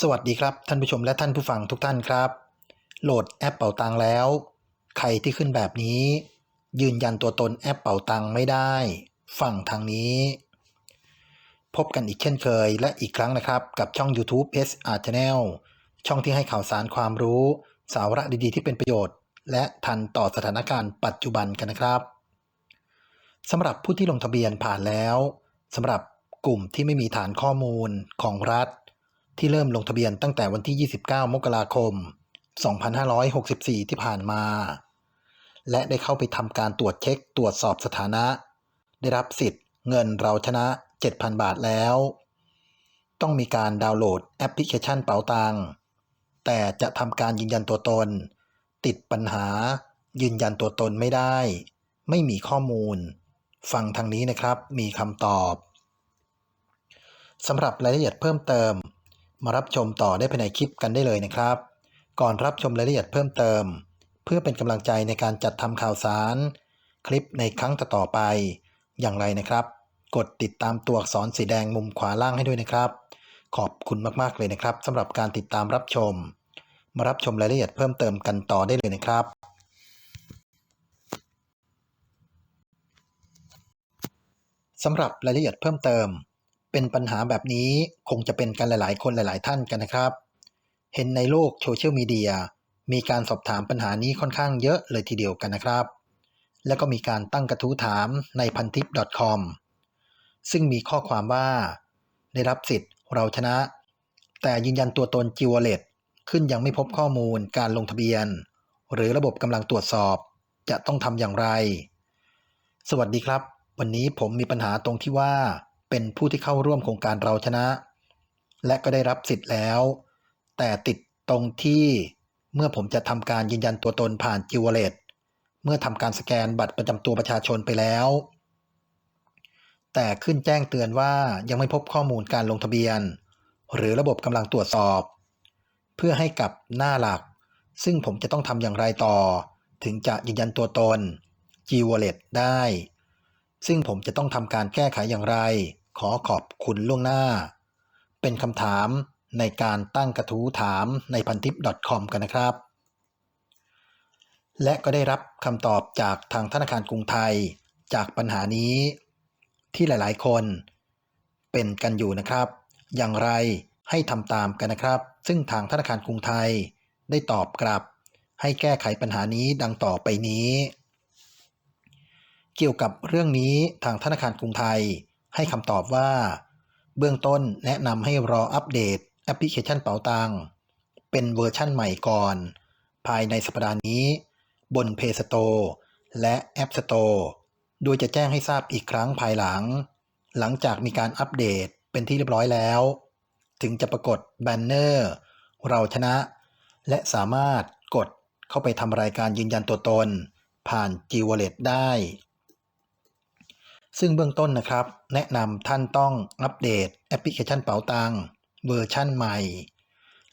สวัสดีครับ ท่านผู้ชมและท่านผู้ฟังทุกท่านครับ โหลดแอปเป่าตังแล้ว ใครที่ขึ้นแบบนี้ ยืนยันตัวตนแอปเป่าตังไม่ได้ ฝั่งทางนี้ พบกันอีกเช่นเคยและอีกครั้งนะครับ กับช่อง YouTube SR Channel ช่องที่ให้ข่าวสารความรู้ สาระดีๆ ที่เป็นประโยชน์ และทันต่อสถานการณ์ปัจจุบันกันนะครับสำหรับผู้ที่ลงทะเบียนผ่านแล้วสำหรับกลุ่มที่ไม่มีฐานข้อมูลของรัฐ ที่เริ่มลงทะเบียนตั้งแต่วันที่ 29 มกราคม 2564 ที่ผ่านมา และได้เข้าไปทำการตรวจเช็คตรวจสอบสถานะ ได้รับสิทธิ์เงินเราชนะ 7,000 บาทแล้ว ต้องมีการดาวน์โหลดแอปพลิเคชันเป๋าตังแต่จะทำการยืนยันตัวตน ติดปัญหา ยืนยันตัวตนไม่ได้ ไม่มีข้อมูล ฟังทางนี้นะครับมีคำตอบสำหรับรายละเอียดเพิ่มเติม มารับชมต่อได้ภายในคลิปกันได้เลยนะครับ ก่อนรับชมรายละเอียดเพิ่มเติม เพื่อเป็นกำลังใจในการจัดทำข่าวสาร คลิปในครั้งต่อๆไป อย่างไรนะครับ กดติดตามตัวอักษรสีแดงมุมขวาล่างให้ด้วยนะครับ ขอบคุณมากๆเลยนะครับสำหรับการติดตามรับชม มารับชมรายละเอียดเพิ่มเติมกันต่อได้เลยนะครับสำหรับรายละเอียดเพิ่มเติม เป็นปัญหาแบบนี้คงจะเป็นกันหลาย ๆ คนหลาย ๆ ท่านกันนะครับ เห็นในโลกโซเชียลมีเดียมีการสอบถามปัญหานี้ค่อนข้างเยอะเลยทีเดียวกันนะครับ แล้วก็มีการตั้งกระทู้ถามในพันทิป .com ซึ่งมีข้อความว่า ได้รับสิทธิ์เราชนะ แต่ยืนยันตัวตนจิวเลตขึ้นยังไม่พบข้อมูลการลงทะเบียน หรือระบบกำลังตรวจสอบจะต้องทำอย่างไร สวัสดีครับ วันนี้ผมมีปัญหาตรงที่ว่า เป็นผู้ที่เข้าร่วมโครงการเราชนะ และก็ได้รับสิทธิ์แล้ว แต่ติดตรงที่เมื่อผมจะทำการยืนยันตัวตนผ่านจิวเลตเมื่อทำการสแกนบัตรประจำตัวประชาชนไปแล้ว แต่ขึ้นแจ้งเตือนว่ายังไม่พบข้อมูลการลงทะเบียน หรือระบบกำลังตรวจสอบ เพื่อให้กับหน้าหลัก ซึ่งผมจะต้องทำอย่างไรต่อ ถึงจะยืนยันตัวตน G Wallet ได้ ซึ่งผมจะต้องทำการแก้ไขอย่างไร ขอขอบคุณล่วงหน้า เป็นคำถามในการตั้งกระทู้ถามในพันทิป .com กันนะครับ และก็ได้รับคำตอบจากทางธนาคารกรุงไทย จากปัญหานี้ ที่หลายๆ คน เป็นกันอยู่นะครับ อย่างไรให้ทำตามกันนะครับ ซึ่งทางธนาคารกรุงไทยได้ตอบกลับ ให้แก้ไขปัญหานี้ดังต่อไปนี้ เกี่ยวกับเรื่องนี้ทางธนาคารกรุงไทย ให้คำตอบว่า เบื้องต้นแนะนำให้รออัปเดตแอปพลิเคชันเป๋าตังเป็นเวอร์ชั่นใหม่ก่อน ภายในสัปดาห์นี้ บน Play Store และ App Store โดยจะแจ้งให้ทราบอีกครั้งภายหลัง หลังจากมีการอัปเดตเป็นที่เรียบร้อยแล้ว ถึงจะปรากฏแบนเนอร์ เราชนะ และสามารถกดเข้าไปทำรายการยืนยันตัวตน ผ่าน G Wallet ได้ ซึ่งเบื้องต้นนะครับ แนะนำท่านต้องอัปเดตแอปพลิเคชันเป๋าตังเวอร์ชั่นใหม่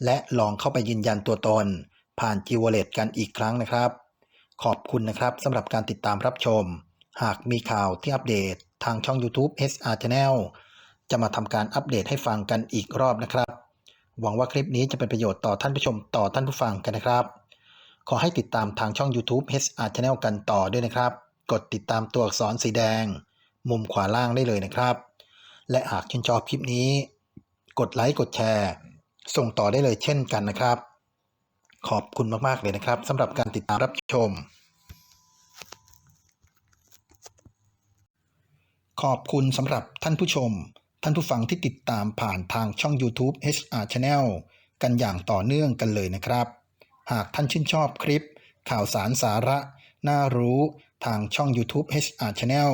และลองเข้าไปยืนยันตัวตน ผ่าน G Wallet กันอีกครั้งนะครับ ขอบคุณนะครับสำหรับการติดตามรับชม หากมีข่าวที่อัปเดตทางช่อง YouTube SR Channel จะมาทำการอัปเดตให้ฟังกันอีกรอบนะครับ หวังว่าคลิปนี้จะเป็นประโยชน์ต่อท่านผู้ชมต่อท่านผู้ฟังกันนะครับ ขอให้ติดตามทางช่อง YouTube SR Channel กันต่อด้วยนะครับ กดติดตามตัวอักษรสีแดง มุมขวาล่างได้เลยนะครับ และหากชื่นชอบคลิปนี้ กดไลค์กดแชร์ ส่งต่อได้เลยเช่นกันนะครับ ขอบคุณมากๆเลยนะครับสำหรับการติดตามรับชม ขอบคุณสำหรับท่านผู้ชม ท่านผู้ฟังที่ติดตามผ่านทางช่อง YouTube HR Channel กันอย่างต่อเนื่องกันเลยนะครับ หากท่านชื่นชอบคลิป ข่าวสารสาระ น่ารู้ทางช่อง YouTube HR Channel